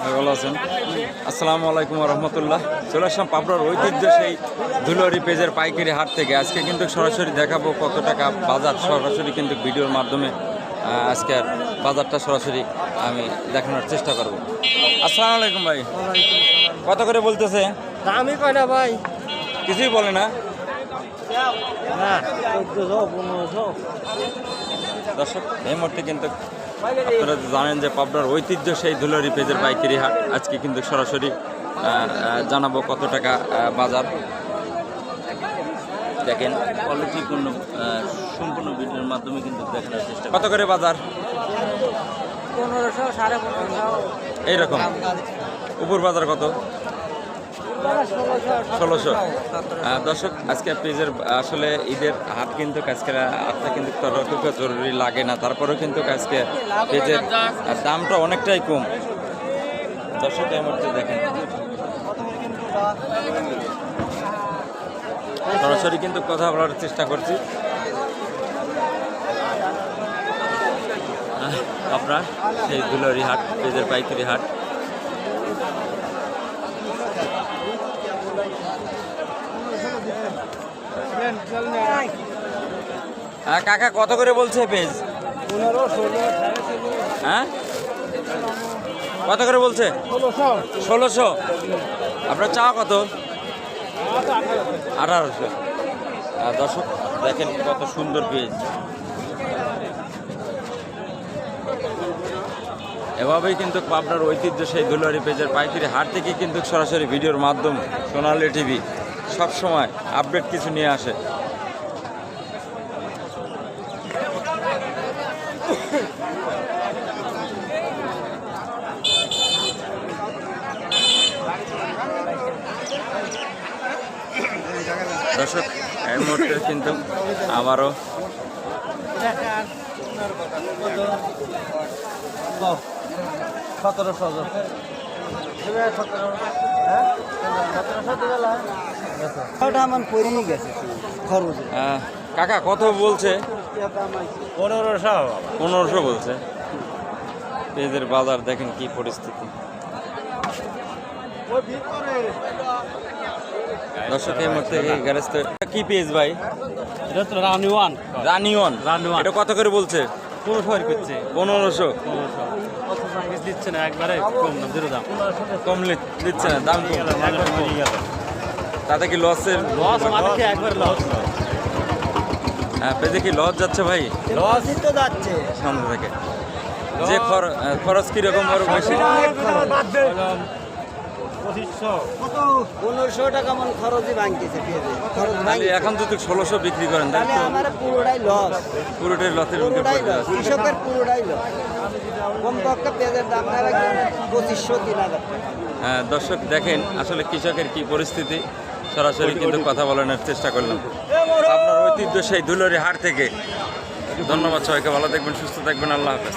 ভাই ভালো আছেন? আসসালামু আলাইকুম রহমতুল্লাহ। চলে আসলাম পাবনার ঐতিহ্য সেই ধুলোরি পেজের পাইকারি হাট থেকে। আজকে কিন্তু সরাসরি দেখাবো কত টাকা বাজার। সরাসরি কিন্তু ভিডিওর মাধ্যমে আজকে বাজারটা সরাসরি আমি দেখানোর চেষ্টা করব। আসসালামু আলাইকুম ভাই। কত করে বলতেছে? দামই কয় না ভাই? কিছুই বলে না। পনেরোশো। দর্শক এই মুহূর্তে কিন্তু আপনারা তো জানেন যে পাবনার ঐতিহ্য সেই ধুলারি পেজের পাইকারি হাট। আজকে কিন্তু সরাসরি জানাব কত টাকা বাজার। দেখেন কোয়ালিটিপূর্ণ সম্পূর্ণ ভিডিওর মাধ্যমে কিন্তু দেখানোর চেষ্টা কত করে বাজার? পনেরোশো সাড়ে পনেরোশো। এইরকম। উপর বাজার কত? ষোলোশো। দর্শক, আজকে পেজের, আসলে ঈদের হাত কিন্তু আজকে হাটটা কিন্তু ততটুকু জরুরি লাগে না। তারপরেও কিন্তু আজকে পেজের দামটা অনেকটাই কম। দর্শক, এই মুহূর্তে দেখেন। সরাসরি কিন্তু কথা বলার চেষ্টা করছি। আপনার সেই দুলারি হাট, পেজের পাইকারি হাট। কাকা কত করে বলছে পেজ? হ্যাঁ? কত করে বলছে? ষোলোশো। আপনার চা কত? আঠারোশো। দর্শক দেখেন কত সুন্দর পেজ। এভাবেই কিন্তু পাবনার ঐতিহ্য সেই দুলারি পেজের পাইকারি হাট থেকে কিন্তু সরাসরি ভিডিওর মাধ্যম সোনালি টিভি সব সময় আপডেট কিছু নিয়ে আসে। দর্শক, এই মুহূর্তে কিন্তু আবারও সতেরোশো ওটা আমার পরিয়ে গেছে খরচ কাকা কত বলছে? পনেরোশো পনেরোশো বলছে। পেঁয়াজের বাজার দেখেন কি পরিস্থিতি। দর্শক এই মুহূর্তে এই গ্যারেজ কি পেঁয়াজ ভাই? এটা তো রানি ওয়ান। রানিওয়ান রানিওয়ান। এটা কত করে বলছে? পনেরোশো আর করছে। পনেরোশো? পনেরোশো। দিচ্ছে না একবারে কম না জিরো দাম। কম দিচ্ছে না দাম তাতে কি লসের লস মানে একবার লস হ্যাঁ পেঁজে কি লস যাচ্ছে ভাই? লসই তো যাচ্ছে। সামনে থেকে। যে খরচ কীরকম বড় বেশি? পনেরোশো টাকা মন খরচই ভাঙতেছে পেঁয়াজে। খরচ তাহলে ভাঙছে এখন যদি ষোলোশো বিক্রি করেন তাহলে তাহলে আমার পুরোটাই লস পুরোটাই লসের পুরোটাই লস কৃষকের পুরোটাই লস কম পেঁয়াজের দাম পঁচিশশো তিন হাজার হ্যাঁ, দর্শক দেখেন আসলে কৃষকের কি পরিস্থিতি। সরাসরি কিন্তু কথা বলানোর চেষ্টা করলাম। আপনার ঐতিহ্য সেই দুলরি হাট থেকে। ধন্যবাদ সবাইকে ভালো থাকবেন সুস্থ থাকবেন আল্লাহ হাফেজ।